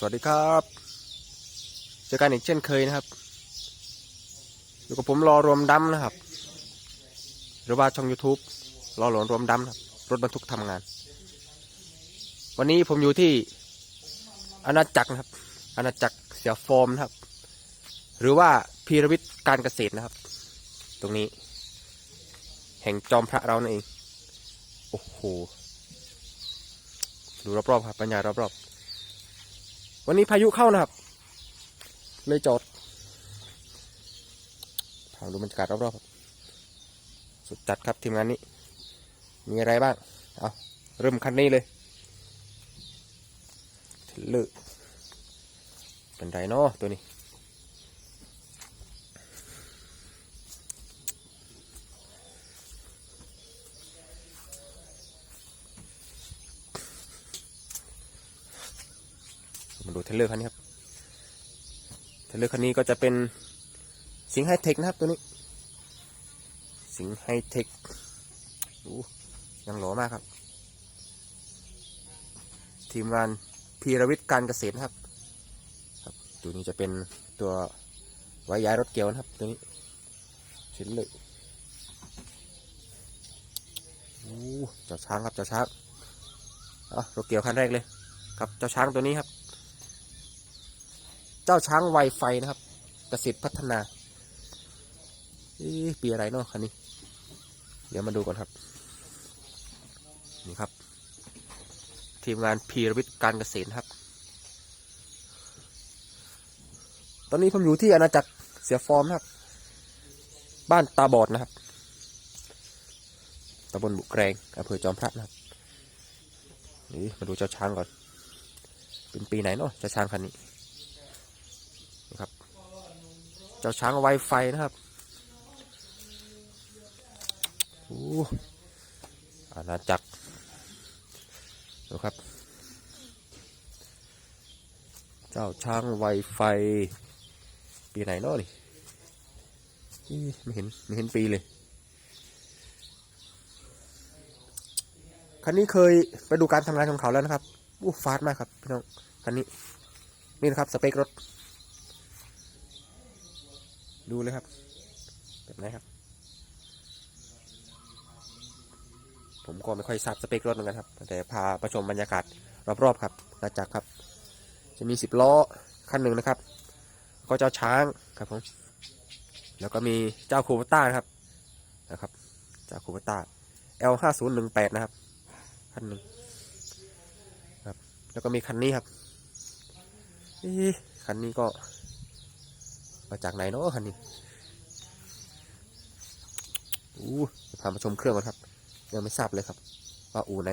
สวัสดีครับเจอกันอีกเช่นเคยนะครับอยู่กับผมรอรวมดำนะครับ หรือว่าช่อง YouTube รอหลวงรวมดำนะครับรถบรรทุกทำงาน วันนี้ผมอยู่ที่อาณาจักรนะครับอาณาจักรเสียฟอร์มนะครับ หรือว่าพีรวิทย์การเกษตรนะครับ ตรงนี้ แห่งจอมพระเรานั่นเองโอ้โหดูรอบๆครับบรรยายรอบๆ วันนี้พายุเข้านะครับ เลยจอดพาดูบรรยากาศรอบๆสุดจัดครับทีมงานนี้ มีอะไรบ้าง เอาเริ่มคันนี้เลยเลือร์เป็นไรเนาะตัวนี้ เทเลอร์คันนี้ครับเทเลอร์คันนี้ก็จะเป็นสิงไฮเทคนะครับตัวนี้ สิงไฮเทคดูยังหล่อมากครับ ทีมงานพีรวิทย์การเกษตรนะครับครับ ตัวนี้จะเป็นตัวไว้ย้ายรถเกี่ยวนะครับ ตัวนี้เทรลเลอร์โอ้เจ้าช้างครับเจ้าช้างเอารถเกี่ยวคันแรกเลย ครับเจ้าช้างตัวนี้ครับ เจ้าช้างไวไฟนะครับเกษตรพัฒนาเอ๊ปีอะไรเนาะคันนี้ เดี๋ยวมาดูก่อนครับ นี่ครับ ทีมงานพีรวิทย์การเกษตรครับ ตอนนี้ผมอยู่ที่อาณาจักรเสียฟอร์มนะครับ บ้านตาบอดนะครับตำบลบุกแกรงอำเภอจอมพระนะครับนี่มาดูเจ้าช้างก่อน เป็นปีไหนเนาะเจ้าช้างคันนี้ นะครับ เจ้าช้างไวไฟนะครับโอ้อาณาจักรดูครับ เจ้าช้างไวไฟ ปีไหนเนาะนี่อยไม่เห็นไม่เห็นปีเลยคันนี้เคยไปดูการทำงานของเขาแล้วนะครับอู้ฟาดมากครับพี่น้องคันนี้นี่นะครับสเปครถ ดูเลยครับ แบบไหนครับ ผมก็ไม่ค่อยทราบสเปครถเหมือนกันครับ แต่พาประชมบรรยากาศรอบๆครับนาจักครับ จะมีสิบล้อคันหนึ่งนะครับ ก็เจ้าช้างครับผมแล้วก็มีเจ้าคูปต้านะครับนะครับ เจ้าคูปต้า L ห้าศูนย์หนึ่งแปดนะครับคันหนึ่งครับ แล้วก็มีคันนี้ครับคันนี้ก็ มาจากไหนเนาะคันนี้อู้พามาชมเครื่องก่อนครับ ยังไม่ทราบเลยครับ ว่าอู่ไหน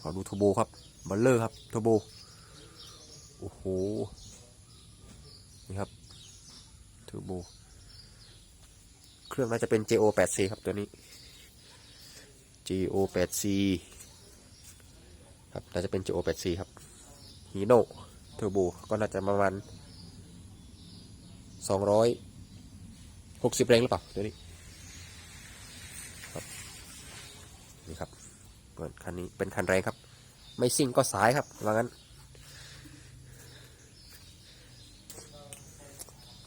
ขอดูโทโบครับบัลเลอร์ครับโทโบ โอ้โห นี่ครับเทอร์โบ เครื่องน่าจะเป็น JO 8 C ครับตัวนี้ JO 8 C ครับ น่าจะเป็น JO 8 C ครับฮีโน่เทอร์โบ ก็น่าจะประมาณ สองร้อยหกสิบแรงหรือเปล่าตัวนี้ครับนี่ครับเปิดคันนี้เป็นคันแรงครับ ไม่ซิ่งก็สายครับว่างั้น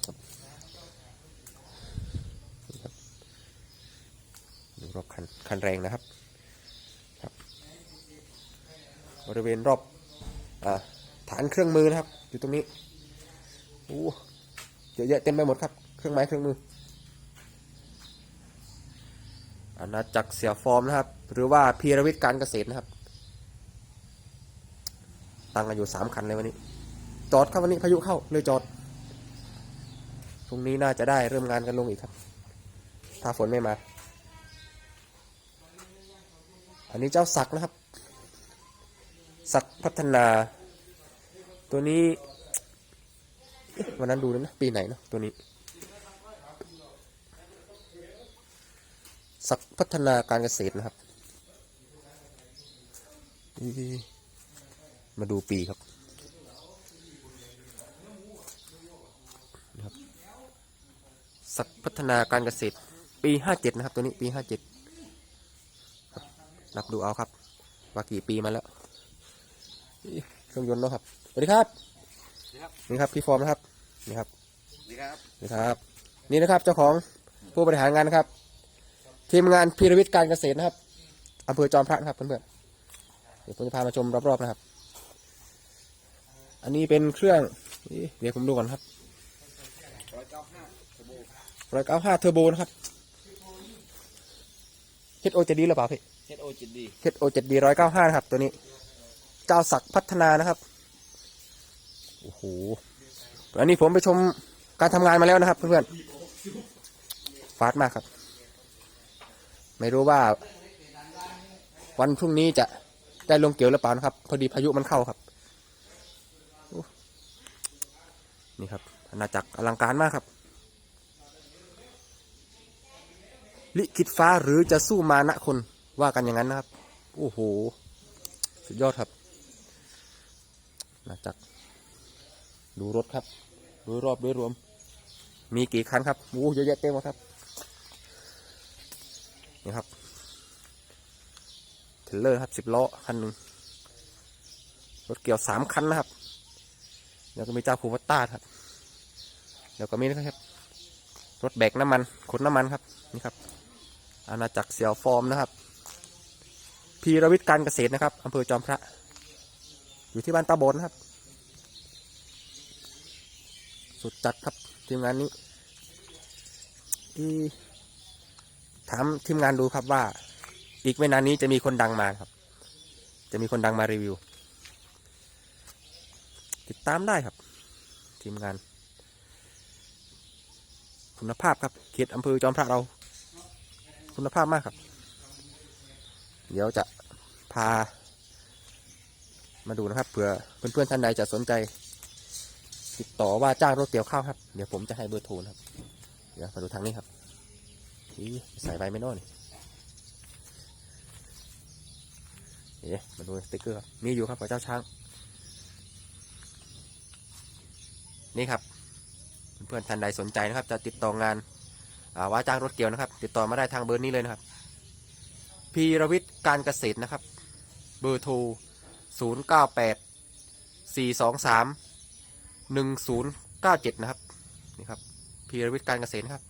ครับนี่ครับดูรอบคันคันแรงนะครับครับ บริเวณรอบอฐานเครื่องมือนะครับ อยู่ตรงนี้โอ้ เยอะแยะเต็มไปหมดครับ เครื่องไม้เครื่องมืออาณาจักรเสียฟอร์มนะครับ หรือว่าพีรวิทย์การเกษตรนะครับ ตั้งกันอยู่สามคันเลยวันนี้ จอดครับวันนี้พายุเข้าเลยจอดพรุ่งนี้น่าจะได้เริ่มงานกันลงอีกครับ ถ้าฝนไม่มา อันนี้เจ้าศักนะครับศักพัฒนา ตัวนี้ วันนั้นดูนะ ปีไหนเนาะตัวนี้ สักพัฒนาการเกษตรนะครับ มาดูปีครับนะครับสักพัฒนาการเกษตร ปีห้าเจ็ดนะครับ ตัวนี้ปีห้าเจ็ดนับดูเอาครับ ว่ากี่ปีมาแล้วเครื่องยนต์เนาะครับ สวัสดีครับ นี่ครับพี่ฟอร์มนะครับนี่ครับสวัสดีครับนี่ครับนี่นะครับเจ้าของผู้บริหารงานนะครับ ทีมงานพีรวิทย์การเกษตรนะครับอำเภอจอมพระนะครับเพื่อนๆเดี๋ยวผมจะพามาชมรอบๆนะครับ อันนี้เป็นเครื่องนี่เดี๋ยวผมดูก่อนครับร้อยเก้าห้าเทอร์โบร้อยเก้าห้าเทอร์โบนะครับ HO จะดีหรือเปล่าพี่เฮดโอจิตดี HO 7 D ร้อยเก้าห้านะครับตัวนี้เจ้าศักดิ์พัฒนานะครับ โอ้โหอันนี้ผมไปชมการทำงานมาแล้วนะครับ เพื่อนๆฟาดมากครับ ไม่รู้ว่า วันพรุ่งนี้จะได้ลงเกี่ยวหรือเปล่านะครับ พอดีพายุมันเข้าครับ นี่ครับอาณาจักรอลังการมากครับ ลิขิตฟ้าหรือจะสู้มานะคนว่ากันอย่างนั้นนะครับ โอ้โห สุดยอดครับมาจากร ดูรถครับดูรอบด้วยรวม มีกี่คันครับโอ้เยอะแยะเต็มหมดครับนี่ครับเทรลเลอร์ครับสิบล้อคันหนึ่งรถเกี่ยวสามคันนะครับ แล้วก็มีเจ้าคูวัตต้าครับแล้วก็มีนะครับ รถแบกน้ำมันขนน้ำมันครับนี่ครับ อาณาจักรเสี่ยวฟอร์มนะครับ พีรวิทย์การเกษตรนะครับอำเภอจอมพระ อยู่ที่บ้านตาบนนะครับ สุดจัดครับทีมงานนี้อีถามทีมงานดูครับว่า อีกไม่นานนี้จะมีคนดังมาครับ จะมีคนดังมารีวิว ติดตามได้ครับ ทีมงาน คุณภาพครับเขตอำเภอจอมพระเรา คุณภาพมากครับ เดี๋ยวจะพา มาดูนะครับเผื่อเพื่อนๆท่านใดจะสนใจ ติดต่อว่าจ้างรถเกี่ยวข้าวครับ เดี๋ยวผมจะให้เบอร์โทรครับ เดี๋ยวมาดูทางนี้ครับอีใส่ใบไม่นอนเอ๊ะมาดูสติ๊กเกอร์ครับมีอยู่ครับกับเจ้าช้าง นี่ครับ เพื่อนๆท่านใดสนใจนะครับ จะติดต่องานว่าจ้างรถเกี่ยวนะครับ ติดต่อมาได้ทางเบอร์นี้เลยนะครับ พีรวิทย์การเกษตรนะครับ เบอร์โทร 0 9 8 4 2 3 1 0 9 7นะครับนี่ครับพีรวิทย์การเกษตรนะครับ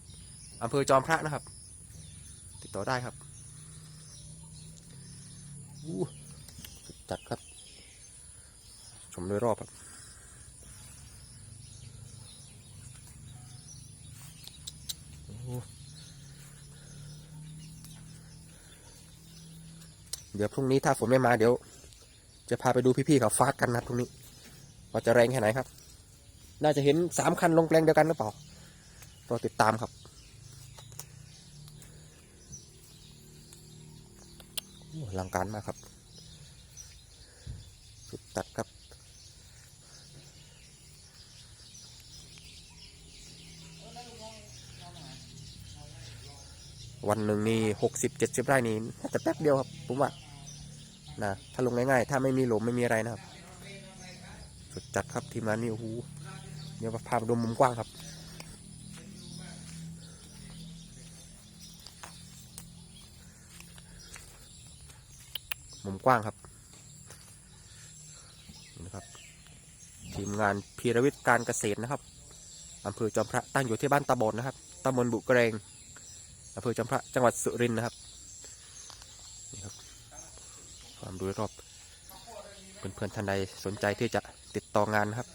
อำเภอจอมพระนะครับ ติดต่อได้ครับจัดครับ ชมโดยรอบครับเดี๋ยวพรุ่งนี้ถ้าฝนไม่มาเดี๋ยว จะพาไปดูพี่ๆเขาฟาดกันนะพรุ่งนี้ ว่าจะแรงแค่ไหนครับ น่าจะเห็นสามคันลงแปลงเดียวกันหรือเปล่ารอติดตามครับโอ้อลังการมากครับ สุดตัดครับวันหนึ่งนี่หกสิบเจ็ดสิบไร่นี่น่แป๊บเดียวครับผมว่านะถ้าลงง่ายๆ ถ้าไม่มีหลุมไม่มีอะไรนะครับ สุดจัดครับทีมงานนี่โอ้โห เดี๋ยวพาไปดูมุมกว้างครับ มุมกว้างครับนี่นะครับ ทีมงานพีรวิทย์การเกษตรนะครับอำเภอจอมพระตั้งอยู่ที่บ้านตาบนนะครับตำบลบุเกรงอำเภอจอมพระจังหวัดสุรินทร์นะครับนี่ครับ ความดูรอบเพื่อนๆท่านใดสนใจที่จะติดต่องานนะครับ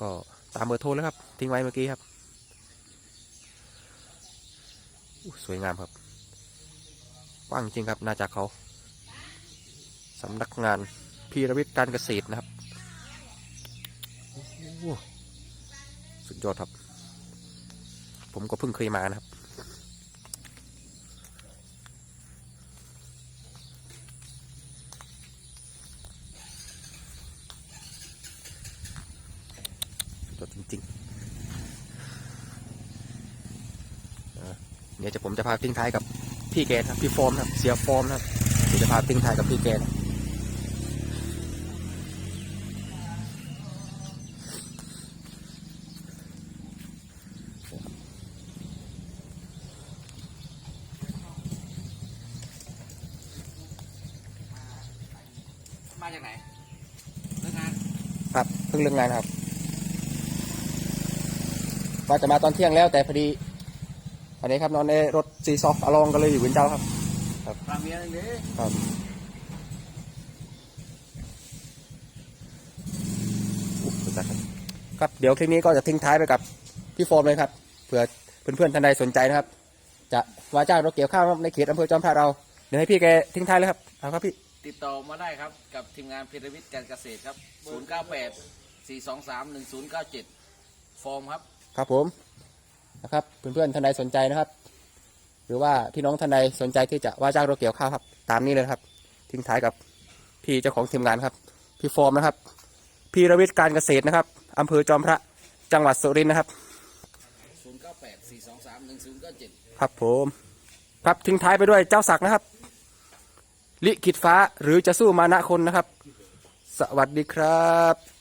ก็ ตามเบอร์โทรแล้วครับ ทิ้งไว้เมื่อกี้ครับ สวยงามครับกว้างจริงครับน่าจะเขาสำนักงานพีรวิทย์การเกษตรนะครับ สุดยอดครับ ผมก็เพิ่งเคยมานะครับ สุดยอดจริงๆอ่า เดี๋ยวจะผมจะพาทิ้งท้ายกับพี่แกนะครับพี่ฟอร์มนะครับเสียฟอร์มนะครับเดี๋ยวจะพาทิ้งท้ายกับพี่แกนะมาจากไหนเลิกงานครับเพิ่งเลิกงานครับว่าจะมาตอนเที่ยงแล้วแต่พอดี อันนี้ครับนอนในรถซีซอฟอลองกันเลยอยู่วินเจ้าครับพาเมียนึงเด้ครับอุ๊ยสุดยอดครับครับเดี๋ยวคลิปนี้ก็จะทิ้งท้ายไปกับพี่โฟมเลยครับเผื่อเพื่อนๆท่านใดสนใจนะครับ จะว่าจ้างรถเกี่ยวข้าวในเขตอำเภอจอมพระเราเดี๋ยวให้พี่แกทิ้งท้ายเลยครับเอาครับพี่ติดต่อมาได้ครับกับทีมงานพีระวิทย์การเกษตรครับ 098 423 1097 ฟอร์มครับ ครับผม นะครับเพื่อนๆท่านใดสนใจนะครับ หรือว่าพี่น้องท่านใดสนใจที่จะว่าจ้างรถเกี่ยวข้าวครับ ตามนี้เลยนะครับ ทิ้งท้ายกับพี่เจ้าของทีมงานครับ พี่ฟอร์มนะครับ พี่รวิทย์การเกษตรนะครับอำเภอจอมพระจังหวัดสุรินทร์นะครับ098 423 1097ครับผมครับทิ้งท้ายไปด้วยเจ้าศักดิ์นะครับ ลิขิตฟ้าหรือจะสู้มานะคนนะครับ สวัสดีครับ